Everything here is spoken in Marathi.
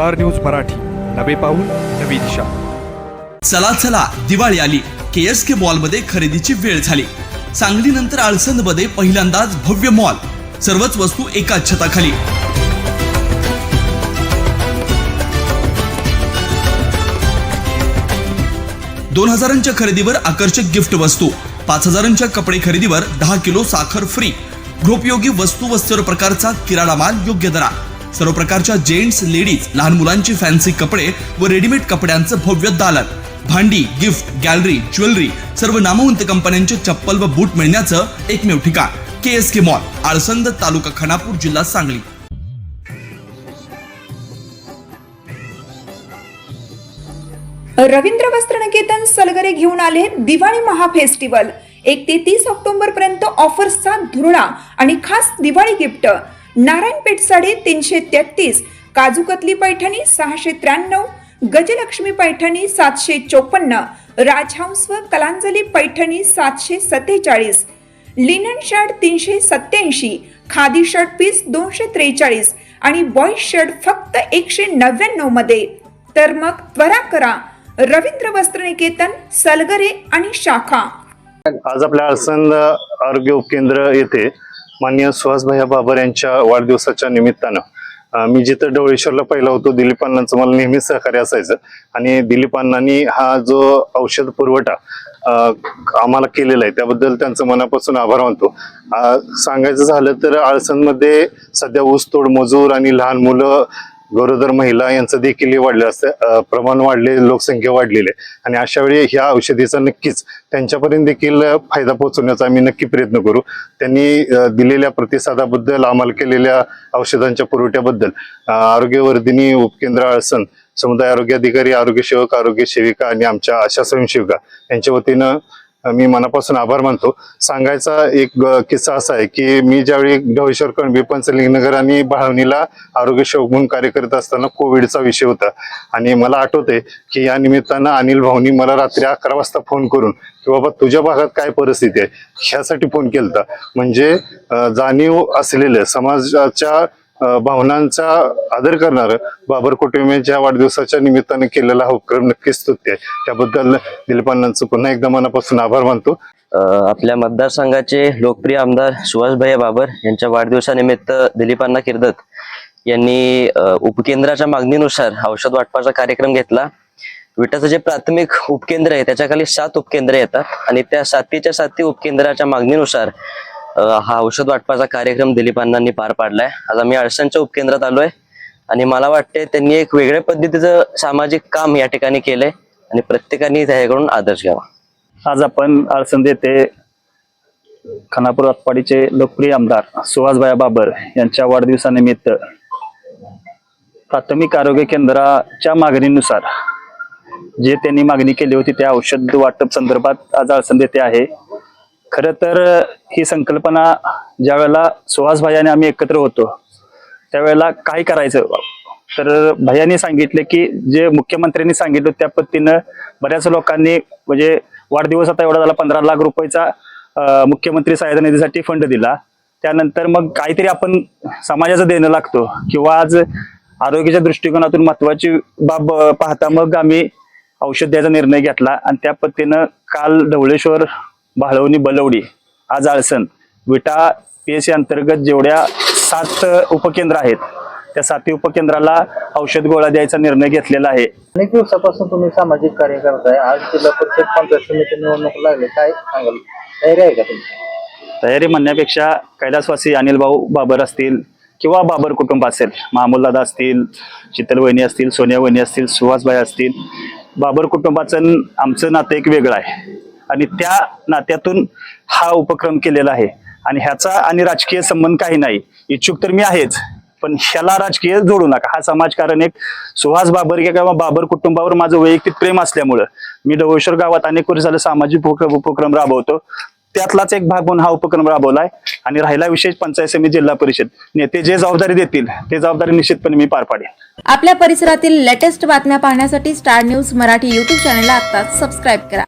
Star news Marathi. नवे पाऊल नवी दिशा. चला चला दिवाळी आली. के एस के मॉलमध्ये खरेदीची वेळ झाली. सांगली नंतर आळसंदमध्ये पहिल्यांदाच भव्य मॉल. सर्वच वस्तू एकाच छताखाली. दोन हजारांच्या खरेदीवर आकर्षक गिफ्ट वस्तू. पाच हजारांच्या कपडे खरेदीवर दहा किलो साखर फ्री गृहोपयोगी वस्तू व सर्व प्रकारचा किराणा माल योग्य दरात. सर्व प्रकारच्या जेंट्स लेडीज लहान मुलांची फॅन्सी कपडे व रेडीमेड कपड्यांचं भव्य दालन. भांडी गिफ्ट गॅलरी ज्वेलरी सर्व नामवंत कंपन्यांचे चप्पल व बूट मिळण्याचं एकमेव ठिकाण. K S K mall Alsand तालुका खानापूर जिल्हा सांगली. रवींद्र वस्त्र निकेतन सलगरे घेऊन आले दिवाळी महाफेस्टिवल एक ते तीस ऑक्टोबर पर्यंत ऑफर्सचा धुरळा आणि खास दिवाळी गिफ्ट. नारायणपेठ साडे तीनशे तेहतीस काजूकतली पैठणी सहाशे त्र्याण्णव गजलक्ष्मी पैठणी सातशे चोपन्न राजहंस व कलांजली पैठणी सातशे सत्तेचाळीस लिनन शर्ट तीनशे सत्याऐंशी खादी शर्ट पीस दोनशे त्रेचाळीस आणि बॉईज शर्ट फक्त एकशे नव्याण्णवमध्ये. तर मग त्वरा करा. रवींद्र वस्त्रनिकेतन सलगरे आणि शाखा. आज आपल्या आळसंद आरोग्य उपकेंद्र येथे माननीय सुहासभाई बाबर यांच्या वाढदिवसाच्या निमित्तानं मी जिथं डवळेश्वरला पहिला होतो दिलीप अण्णांचं मला नेहमीच सहकार्य असायचं. आणि दिलीप अण्णांनी हा जो औषध पुरवठा आम्हाला केलेला आहे त्याबद्दल त्यांचं मनापासून आभार मानतो. सांगायचं झालं तर आळसनमध्ये सध्या ऊसतोड मजूर आणि लहान मुलं गरोदर महिला यांचं देखील वाढलं असतं. प्रमाण वाढले लोकसंख्या वाढलेली आहे. आणि अशा वेळी ह्या औषधीचा नक्कीच त्यांच्यापर्यंत देखील फायदा पोहोचवण्याचा आम्ही नक्की प्रयत्न करू. त्यांनी दिलेल्या प्रतिसादाबद्दल आम्हाला केलेल्या औषधांच्या पुरवठ्याबद्दल आरोग्यवर्धिनी उपकेंद्र आळसन समुदाय आरोग्य अधिकारी आरोग्य सेवक आरोग्य सेविका आणि आमच्या आशा स्वयंसेविका यांच्या वतीनं मी मनापासून आभार मानतो. सांगायचा एक किस्सा असा आहे की मी ज्यावेळी ढवळेश्वर कणबी पंचलिंगनगर आणि बाळवणीला आरोग्य सेवक म्हणून कार्य करत असताना कोविडचा विषय होता. आणि मला आठवते की या निमित्तानं अनिल भाऊनी मला रात्री अकरा वाजता फोन करून की बाबा तुझ्या भागात काय परिस्थिती आहे? ह्यासाठी फोन केलता. म्हणजे जाणीव असलेलं समाजाच्या भावनांचा आदर करणार बाबर कुटुंबियांच्या वाढदिवसाच्या निमित्ताने केलेला हा उपक्रम नक्कीच स्तुत्य आहे. त्याबद्दल दिलीपांनांचं पुन्हा एकदा मनापासून आभार मानतो. आपल्या मतदारसंघाचे लोकप्रिय आमदार सुभाषभाई बाबर यांच्या वाढदिवसानिमित्त दिलीपांना किर्दत यांनी उपकेंद्राच्या मागणीनुसार औषध वाटपाचा कार्यक्रम घेतला. विटाचं जे प्राथमिक उपकेंद्र आहे त्याच्याखाली सात उपकेंद्र येतात आणि त्या सातीच्या साती उपकेंद्राच्या मागणीनुसार हा औषध वाटपाचा कार्यक्रम दिलीपांनांनी पार पाडलाय. आज आम्ही अडसणच्या उपकेंद्रात आलोय आणि मला वाटते त्यांनी एक वेगळ्या पद्धतीचं सामाजिक काम या ठिकाणी केलंय आणि प्रत्येकाने त्याच्याकडून आदर्श घ्यावा. आज आपण आळसंद येथे खानापूर आटपाडीचे लोकप्रिय आमदार सुहासभाई बाबर यांच्या वाढदिवसानिमित्त प्राथमिक आरोग्य केंद्राच्या मागणीनुसार जे त्यांनी मागणी केली होती त्या औषध वाटप संदर्भात आज आळसंद येथे आहे. खर तर ही संकल्पना ज्या वेळेला सुहास भायाने आम्ही एकत्र होतो त्यावेळेला काय करायचं? तर भयानी सांगितले की जे मुख्यमंत्र्यांनी सांगितलं त्या पद्धतीनं बऱ्याच लोकांनी म्हणजे वाढदिवस आता एवढा झाला पंधरा लाख रुपयेचा मुख्यमंत्री सहायता निधीसाठी फंड दिला. त्यानंतर मग काहीतरी आपण समाजाचं देणं लागतो किंवा आज आरोग्याच्या दृष्टिकोनातून महत्वाची बाब पाहता मग आम्ही औषध द्यायचा निर्णय घेतला. आणि त्या पद्धतीनं काल ढवळेश्वर भाळवणी बलवडी आज Alsan Vita P S C अंतर्गत जेवढ्या सात उपकेंद्र आहेत त्या सातही उपकेंद्राला औषध गोळा द्यायचा निर्णय घेतलेला आहे. अनेक दिवसापासून तुम्ही सामाजिक कार्य करताय. आज जिल्हा परिषद पंचायत समिती निवडणूक लागली. काय सांगाल? तयारी आहे का तुमची? तयारी म्हणण्यापेक्षा कैलासवासी अनिल भाऊ बाबर असतील किंवा बाबर कुटुंब असेल मामूल दादा असतील शीतल वहिनी असतील सोनिया वहिनी असतील सुहासभाई असतील बाबर कुटुंबाचं आमचं नातं एक वेगळं आहे. आणि त्या नात्यातून हा उपक्रम केलेला आहे. आणि ह्याचा आणि राजकीय संबंध काही नाही. इच्छुक तर मी आहेच. पण ह्याला राजकीय जोडू नका. हा समाजकारण एक सुहास बाबर किंवा बाबर कुटुंबावर माझं वैयक्तिक प्रेम असल्यामुळं मी ढवळेश्वर गावात अनेक वर्ष झालं सामाजिक उपक्रम राबवतो. त्यातलाच एक भाग म्हणून हा उपक्रम राबवलाय. आणि राहिला विशेष पंचायत समिती जिल्हा परिषद. नेते जे जबाबदारी देतील ते जबाबदारी निश्चितपणे मी पार पाडेन. आपल्या परिसरातील लेटेस्ट बातम्या पाहण्यासाठी स्टार न्यूज मराठी यूट्यूब चॅनलला आता सबस्क्राईब करा.